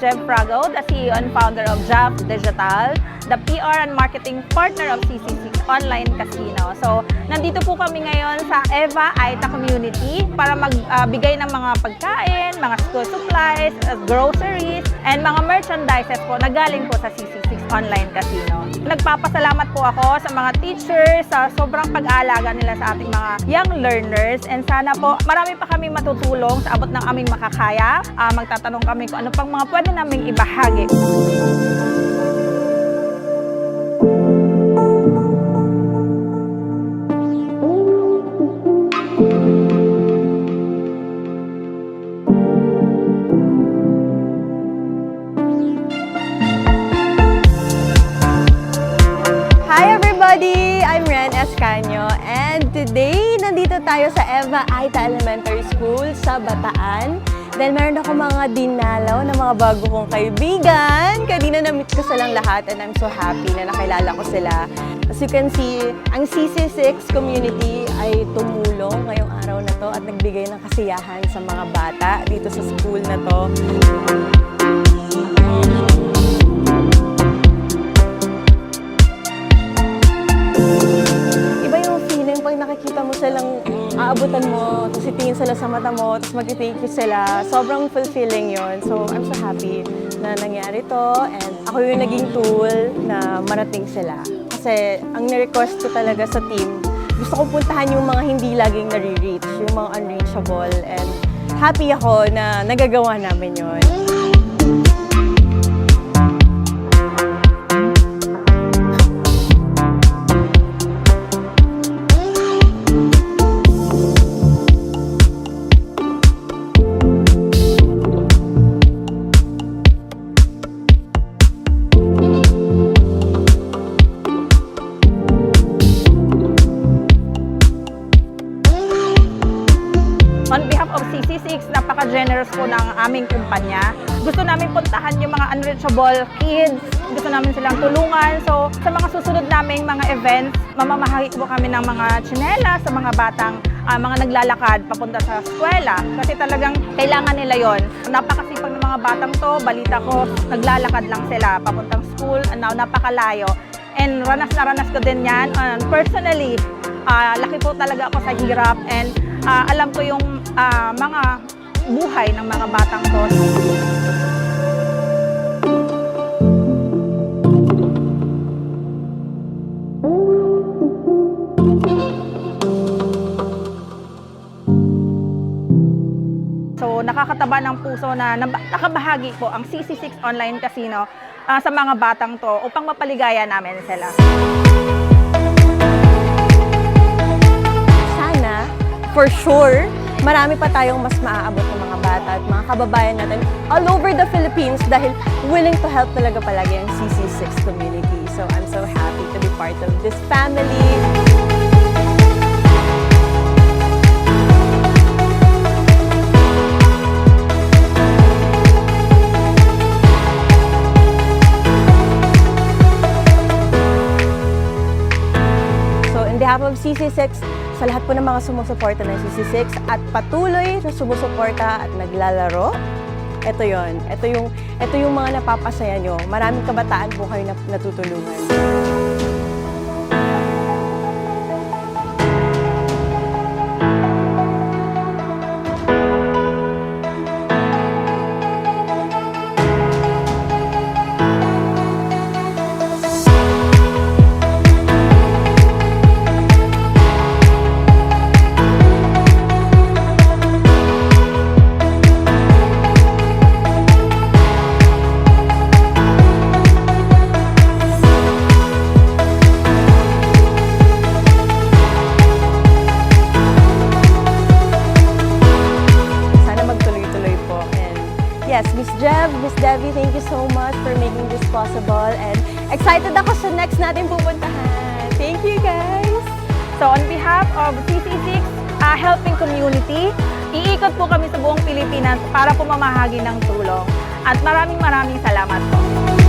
CEO and founder of Jav Digital, the PR and marketing partner of CC6 Online Casino. So, nandito po kami ngayon sa Eva Aita Community para magbigay ng mga pagkain, mga school supplies, uh, groceries, and mga merchandises po na galing po sa CC6 Online Casino. Nagpapasalamat po ako sa mga teachers sa sobrang pag-aalaga nila sa ating mga young learners and sana po marami pa kami matutulong sa abot ng aming makakaya. Ah, magtatanong kami kung ano pang mga pwede naming ibahagi. Tayo sa Eva Aita Elementary School sa Bataan. Dahil meron ako mga dinalaw na mga bago kong kaibigan. Kanina na-meet ko silang lahat and I'm so happy na nakilala ko sila. As you can see, ang CC6 community ay tumulong ngayong araw na to at nagbigay ng kasiyahan sa mga bata dito sa school na to. Sila sa mata mo, tapos mag-thank you sila. Sobrang fulfilling yon. So, I'm so happy na nangyari to and ako yung naging tool na marating sila. Kasi ang ni-request ko talaga sa team, gusto ko puntahan yung mga hindi laging nare-reach, yung mga unreachable and happy ako na nagagawa namin yon. Of CC6, napaka-generous po ng aming kumpanya. Gusto namin puntahan yung mga unreachable kids. Gusto namin silang tulungan. So, sa mga susunod naming mga events, mamamahagi po kami ng mga tsinela sa mga batang ah, mga naglalakad papunta sa eskwela. Kasi talagang kailangan nila yon. Napakasipag ng mga batang to. Balita ko, naglalakad lang sila papuntang school. Now, napakalayo. And ranas na ranas ko din yan. And personally, ah, laki po talaga ako sa hirap and ah, alam ko yung ah, mga buhay ng mga batang to. So nakakataba ng puso na nakabahagi po ang CC6 Online Casino ah, sa mga batang to upang mapaligaya namin sila. sana, for sure, marami pa tayong mas maaabot ng mga bata at mga kababayan natin all over the Philippines dahil willing to help talaga palagi ang CC6 community. So I'm so happy to be part of this family. Behalf of CC6, sa lahat po ng mga sumusuporta ng CC6 at patuloy na sumusuporta at naglalaro, ito yon. Ito yung, ito yung mga napapasaya nyo. Maraming kabataan po kayo na natutulungan. Yes, Miss Jeb, Miss Debbie, thank you so much for making this possible. And excited ako sa next natin pupuntahan. Thank you, guys! So on behalf of CC6 ah, Helping Community, iikot po kami sa buong Pilipinas para po mamahagi ng tulong. At maraming maraming salamat po.